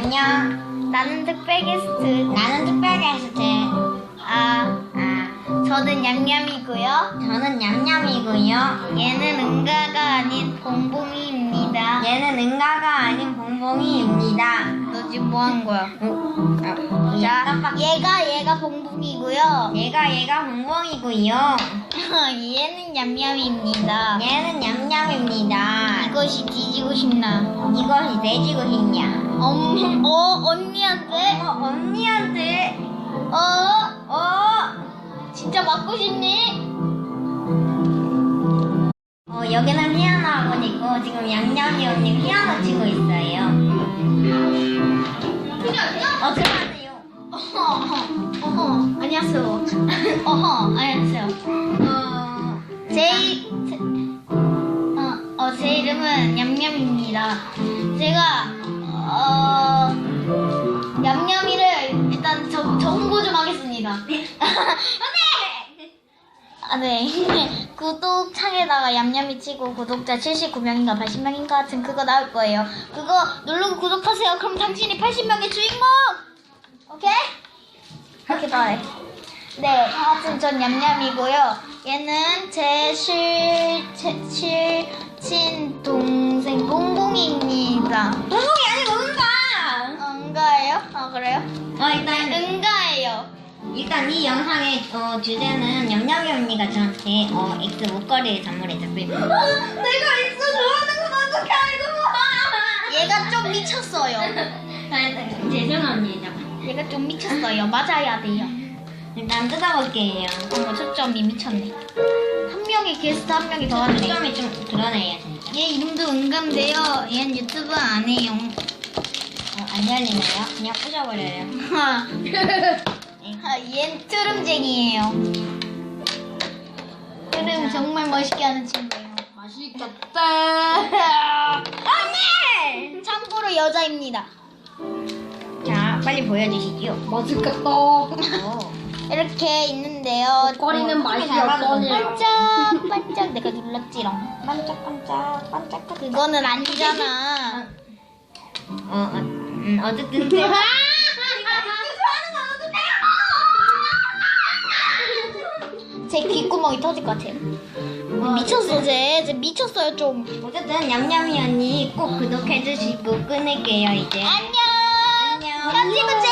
안녕. 나는 특별 게스트. 나는 특별 게스트. 아, 아, 저는 냠냠이고요. 저는 냠냠이고요. 얘는 은가가 아닌 봉봉이입니다. 얘는 은가가 아닌 봉봉이입니다. 너 지금 뭐 하는 거야? 어, 아, 자, 깜빡. 얘가 얘가 봉봉이고요. 얘가 얘가 봉봉이고요. 얘는 냠냠입니다. 얘는 냠냠입니다. 이것이 뒤지고 싶나? 이것이 내지고 싶냐? 엄, 어, 언니한테? 어, 언니한테 어, 어, 진짜 맞고 싶니? 어 여기는 피아노 학원이고 지금 양념이 언니 피아노 치고 있어요. 어 들어가세요. 어허, 어허, 안녕하세요. 어허, 안녕하세요. 어, 제, 이- 제, 어, 어, 제 이름은 냠냠입니다. 제가, 아, 네. 구독 창에다가 얌얌이 치고 구독자 79명인가 80명인가 같은 그거 나올 거예요. 그거 누르고 구독하세요. 그럼 당신이 80명의 주인공! 오케이? 오케이, 바이. 네, 하여튼 전 얌얌이고요. 얘는 제 실, 제 실친 동생 봉봉이입니다. 봉봉이 아니고 은가. 어, 은가예요? 아, 그래요? 어 일단 은가예요. 일단 이 영상의 어, 주제는 냠냠이 언니가 저한테 어 X 목걸이를 선물해줬어요. 내가 X 좋아하는 건 어떻게 알고? 얘가 좀 미쳤어요. 아, 죄송합니다. 얘가 좀 미쳤어요. 맞아야 돼요. 일단 뜯어볼게요. 어머, 초점이 미쳤네. 한 명이 게스트 한 명이 더 왔네. 점이 좀 드러내야 된다. 얘 이름도 은감인데요. 얘는 유튜브 안 해요. 어, 안 열리네요. 그냥 부셔버려요. 아, 얘는 트름쟁이에요. 트름 정말 멋있게 하는 친구예요. 맛있겠다. 언니! 참고로 여자입니다. 자, 빨리 보여주시죠. 맛있겠다. 오. 이렇게 있는데요. 거리는 맛이 잘 없더니. 반짝 반짝 내가 눌렀지롱. 반짝반짝, 반짝반짝. 그거는 아니잖아. 어, 어, 음, 어쨌든. 제 귓구멍이 터질 것 같아요. 미쳤어, 쟤. 쟤 미쳤어요, 좀. 어쨌든 냠냠이 언니 꼭 구독해주시고 끊을게요 이제. 안녕. 안녕. 편집은 제가